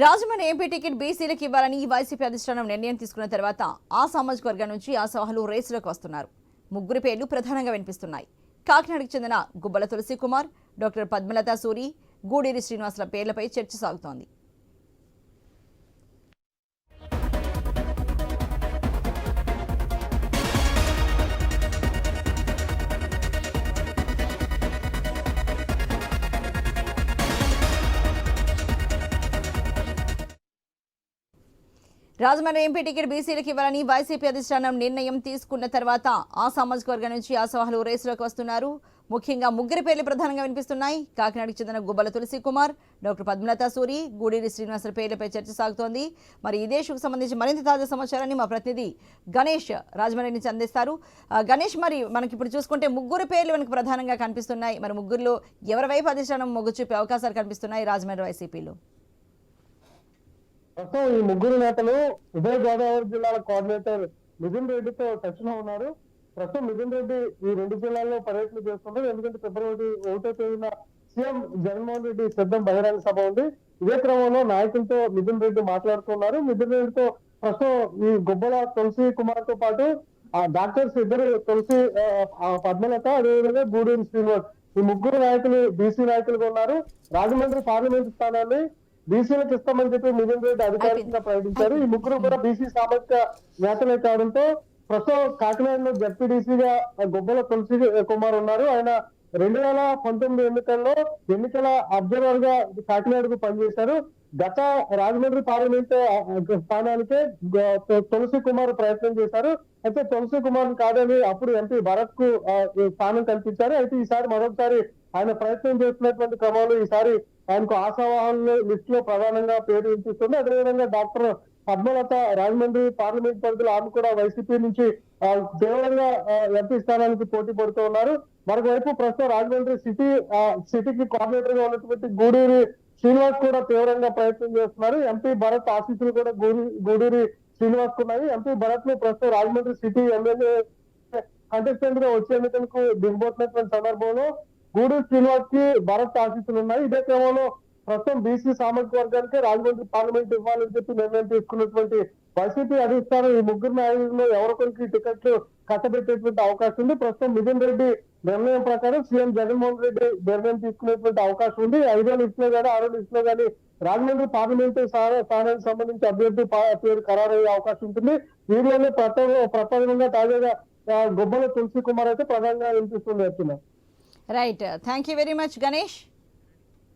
Rajahmundry MP ticket బీసీలకు ఇవ్వాలని YCP అధిష్టానం నిర్ణయం తీసుకున్న తర్వాత ఆ సామాజిక వర్గం నుంచి ఆ సభలు రేసులోకి వస్తున్నారు. ముగ్గురు పేర్లు ప్రధానంగా వినిపిస్తున్నాయి. కాకినాడకు చెందిన గుబ్బల తులసి కుమార్ డాక్టర్ పద్మలత సూరి గూడేరి శ్రీనివాసుల పేర్లపై చర్చ సాగుతోంది. రాజమండ్రి ఎంపీ టికెట్ బీసీలకు ఇవ్వాలని వైసీపీ అధిష్టానం నిర్ణయం తీసుకున్న తర్వాత ఆ సామాజిక వర్గం నుంచి ఆ రేసులోకి వస్తున్నారు. ముఖ్యంగా ముగ్గురి పేర్లు ప్రధానంగా వినిపిస్తున్నాయి. కాకినాడకు చెందిన గుబ్బల తులసి కుమార్ డాక్టర్ పద్మలత సూరి గూడేరి శ్రీనివాసుల పేర్లపై చర్చ సాగుతోంది. మరి ఇదే ఇష్యూకు సంబంధించి మరింత తాజా సమాచారాన్ని మా ప్రతినిధి గణేష్ రాజమండ్రి నుంచి అందిస్తారు. గణేష్ మరి మనకి ఇప్పుడు చూసుకుంటే ముగ్గురు పేర్లు మనకు ప్రధానంగా కనిపిస్తున్నాయి. మరి ముగ్గురులో ఎవరి వైపు అధిష్టానం మొగ్గు చూపే అవకాశాలు కనిపిస్తున్నాయి రాజమండ్రి వైసీపీలో? ప్రస్తుతం ఈ ముగ్గురు నేతలు ఉభయ గోదావరి జిల్లాల కోఆర్డినేటర్ మిథున్ రెడ్డితో టచ్లో ఉన్నారు. ప్రస్తుతం మిథున్ రెడ్డి ఈ రెండు జిల్లాల్లో పర్యటన చేస్తున్నారు ఎందుకంటే ఫిబ్రవరి ఒకటో తేదీన సీఎం జగన్మోహన్ రెడ్డి సిద్ధం బహిరంగ సభ ఉంది. ఇదే క్రమంలో నాయకులతో మిథున్ రెడ్డి మాట్లాడుతున్నారు. మిథున్ రెడ్డితో ప్రస్తుతం ఈ గుబ్బల తులసి కుమార్తో పాటు ఆ డాక్టర్స్ ఇద్దరు తులసి ఆ, పద్మలత అదేవిధంగా గూడూరు శ్రీనివాస్ ఈ ముగ్గురు నాయకులు బీసీ నాయకులుగా ఉన్నారు. రాజమండ్రి పార్లమెంట్ స్థానాన్ని బీసీలకు ఇస్తామని చెప్పి మిథున్ రెడ్డి అధికారికంగా ప్రకటించారు. ఈ ముగ్గురు కూడా బీసీ సామాజిక నేతలే కావడంతో ప్రస్తుతం కాకినాడలో జడ్పీడీసీగా గొబ్బల తులసి కుమార్ ఉన్నారు. ఆయన రెండు వేల పంతొమ్మిది ఎన్నికల్లో ఎన్నికల అబ్జర్వర్గా కాకినాడకు పనిచేశారు. గత రాజమండ్రి పార్లమెంట్ స్థానానికే తులసి కుమార్ ప్రయత్నం చేశారు. అయితే తులసి కుమార్ కాదని అప్పుడు ఎంపీ భరత్కు స్థానం కల్పించారు. అయితే ఈసారి మరొకసారి ఆయన ప్రయత్నం చేస్తున్నటువంటి క్రమంలో ఈసారి ఆయనకు ఆశావాహన లిస్ట్లో ప్రధానంగా పేరు వినిపిస్తుంది. అదేవిధంగా డాక్టర్ పద్మలత రాజమండ్రి పార్లమెంట్ పరిధిలో ఆమె కూడా వైసీపీ నుంచి తీవ్రంగా ఎంపీ స్థానానికి పోటీ పడుతూ ఉన్నారు. మరోవైపు ప్రస్తుతం రాజమండ్రి సిటీ సిటీకి కోఆర్డినేటర్గా ఉన్నటువంటి గూడూరి శ్రీనివాస్ కూడా తీవ్రంగా ప్రయత్నం చేస్తున్నారు. ఎంపీ భరత్ ఆశీస్సులు కూడా గూడూరి గూడూరి శ్రీనివాస్ ఉన్నాయి. ఎంపీ భరత్ను ప్రస్తుతం రాజమండ్రి సిటీ ఎమ్మెల్యే కంటెస్టెంట్గా వచ్చే ఎన్నికలకు దిగబోతున్నటువంటి సందర్భంలో గూడూరు శ్రీనివాస్కి భరత్ ఆశీస్సులు ఉన్నాయి. ఇదే క్రమంలో ప్రస్తుతం బీసీ సామాజిక వర్గానికి రాజమండ్రి పార్లమెంట్ ఇవ్వాలని చెప్పి నిర్ణయం తీసుకున్నటువంటి వైసీపీ అధిష్టానం ఈ ముగ్గురు నాయకుల్లో ఎవరికొరికి టికెట్లు కట్టబెట్టేటువంటి అవకాశం ఉంది. ప్రస్తుతం మిథున్ రెడ్డి నిర్ణయం ప్రకారం సీఎం జగన్మోహన్ రెడ్డి నిర్ణయం తీసుకునేటువంటి అవకాశం ఉంది. ఐదో లిస్ట్లో కానీ ఆరో లిస్ట్ కానీ రాజమండ్రి పార్లమెంట్ స్థానానికి సంబంధించి అభ్యర్థి పేరు ఖరారయ్యే అవకాశం ఉంటుంది. వీరిలోనే ప్రథమ ప్రప్రథమంగా తాజాగా గుబ్బల తులసి కుమార్ అయితే ప్రధానంగా వినిపిస్తుంది వచ్చిన Right. thank you very much, Ganesh.